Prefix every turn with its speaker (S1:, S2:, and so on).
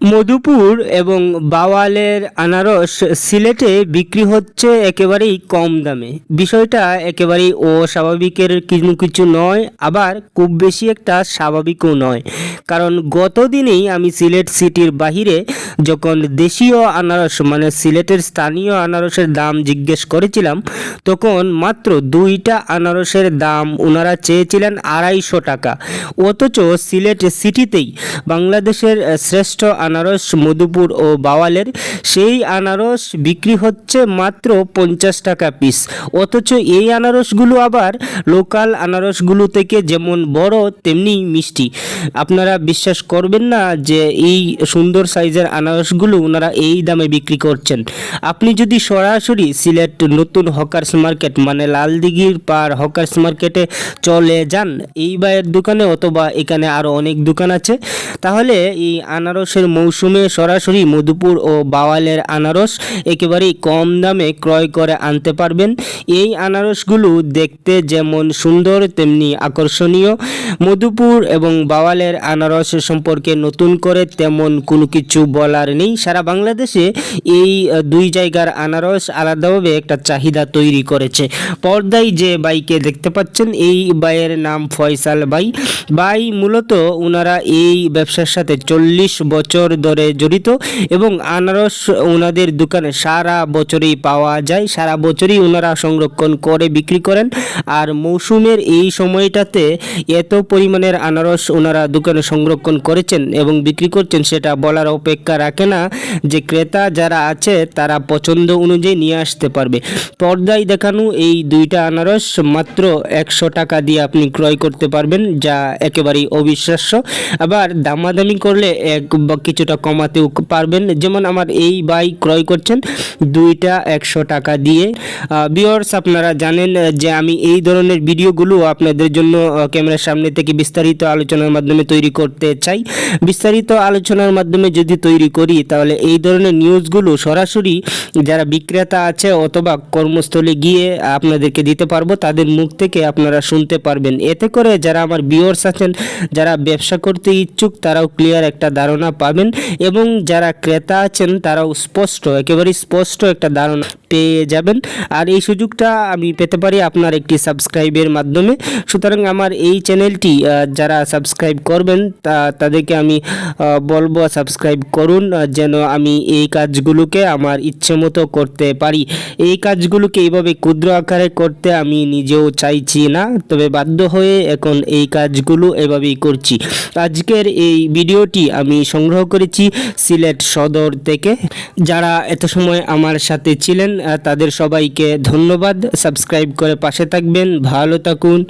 S1: মধুপুর এবং বাওয়ালের আনারস সিলেটে বিক্রি হচ্ছে একেবারেই কম দামে। বিষয়টা একেবারেই অস্বাভাবিকের কিছু কিছু নয়, আবার খুব বেশি একটা স্বাভাবিকও নয়। কারণ গত দিনেই আমি সিলেট সিটির বাহিরে যখন দেশীয় আনারস মানে সিলেটের স্থানীয় আনারসের দাম জিজ্ঞেস করেছিলাম, তখন মাত্র দুইটা আনারসের দাম ওনারা চেয়েছিলেন আড়াইশো টাকা। অথচ সিলেট সিটিতেই বাংলাদেশের শ্রেষ্ঠ আনারস মধুপুর ও বাওয়ালের সেই আনারস বিক্রি হচ্ছে মাত্র পঞ্চাশ টাকা পিস। অথচ এই আনারসগুলো আবার লোকাল আনারসগুলো থেকে যেমন বড়, তেমনি মিষ্টি। আপনারা বিশ্বাস করবেন না যে এই সুন্দর সাইজের আনারসগুলো ওনারা এই দামে বিক্রি করছেন। আপনি যদি সরাসরি সিলেট নতুন হকার্স মার্কেট মানে লালদিঘির পার হকার্স মার্কেটে চলে যান, এই বাইয়ের দোকানে অথবা এখানে আরও অনেক দোকান আছে, তাহলে এই আনারসের মৌসুমে সরাসরি মধুপুর ও বাওয়ালের আনারস একেবারেই কম দামে ক্রয় করে আনতে পারবেন। এই আনারসগুলো দেখতে যেমন সুন্দর, তেমনি আকর্ষণীয়। মধুপুর এবং বাওয়ালের আনারস সম্পর্কে নতুন করে তেমন কোনো কিছু বলার নেই। সারা বাংলাদেশে এই দুই জায়গার আনারস আলাদাভাবে একটা চাহিদা তৈরি করেছে। পর্দায় যে বাইকে দেখতে পাচ্ছেন, এই বাইয়ের নাম ফয়সাল বাই। বাই মূলত ওনারা এই ব্যবসার সাথে চল্লিশ বছর ধরে জড়িত এবং আনারস ওনাদের দোকানে সারা বছরই পাওয়া যায়। সারা বছরই ওনারা সংরক্ষণ করে বিক্রি করেন। আর মৌসুমের এই সময়টাতে এত পরিমাণের আনারস ওনারা দোকানে সংরক্ষণ করেছেন এবং বিক্রি করছেন, সেটা বলার অপেক্ষা রাখে না, যে ক্রেতা যারা আছে তারা পছন্দ অনুযায়ী নিয়ে আসতে পারবে। পর্দায় দেখানো এই দুইটা আনারস মাত্র একশো টাকা দিয়ে আপনি ক্রয় করতে পারবেন, যা একেবারেই অবিশ্বাস্য। আবার দামাদামি করলে এক বা কিছুটা কমাতেও পারবেন। যেমন আমার এই বাই ক্রয় করছেন দুইটা একশো টাকা দিয়ে। বিয়র্স আপনারা জানেন যে আমি এই ধরনের ভিডিওগুলো আপনাদের জন্য ক্যামেরার সামনে থেকে বিস্তারিত আলোচনার মাধ্যমে তৈরি করতে চাই। বিস্তারিত আলোচনার মাধ্যমে যদি তৈরি করি, তাহলে এই ধরনের নিউজগুলো সরাসরি যারা বিক্রেতা আছে অথবা কর্মস্থলে গিয়ে আপনাদেরকে দিতে পারব, তাদের মুখ থেকে আপনারা শুনতে পারবেন। এতে করে যারা আমার বিওর্স আছেন, যারা ব্যবসা করতে ইচ্ছুক, তারাও ক্লিয়ার একটা ধারণা পাবেন এবং যারা ক্রেতা আছেন, তারাও স্পষ্ট একেবারে স্পষ্ট একটা ধারণা পেয়ে যাবেন। আর এই সুযোগটা আমি পেতে পারি আপনার একটি সাবস্ক্রাইবের মাধ্যমে। সুতরাং আমার এই চ্যানেলটি যারা সাবস্ক্রাইব করবেন, তা, তাদেরকে আমি বলব সাবস্ক্রাইব করুন যেন আমি এই কাজগুলোকে আমার ইচ্ছে মতো করতে পারি। এই কাজগুলোকে এইভাবে ক্ষুদ্র আকারে করতে আমি নিজেও চাইছি না, তবে বাধ্য হয়ে এখন এই কাজগুলো এভাবেই করছি। আজকের এই ভিডিওটি আমি সংগ্রহ করেছি সিলেট সদর থেকে। যারা এত সময় আমার সাথে ছিলেন তাদের সবাইকে ধন্যবাদ। সাবস্ক্রাইব করে পাশে থাকবেন। ভালো থাকুন।